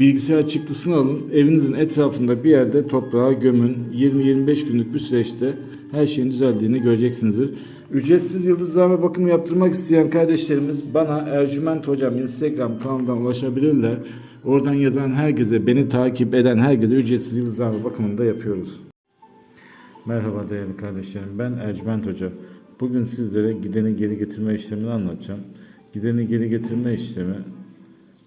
Bilgisayar çıktısını alın, evinizin etrafında bir yerde toprağa gömün. 20-25 günlük bir süreçte her şeyin düzeldiğini göreceksinizdir. Ücretsiz yıldızlama bakımı yaptırmak isteyen kardeşlerimiz bana Ercüment Hocam Instagram kanalından ulaşabilirler. Oradan yazan herkese, beni takip eden herkese ücretsiz yıldızlama bakımını da yapıyoruz. Merhaba değerli kardeşlerim. Ben Ercüment Hoca. Bugün sizlere gideni geri getirme işlemini anlatacağım. Gideni geri getirme işlemi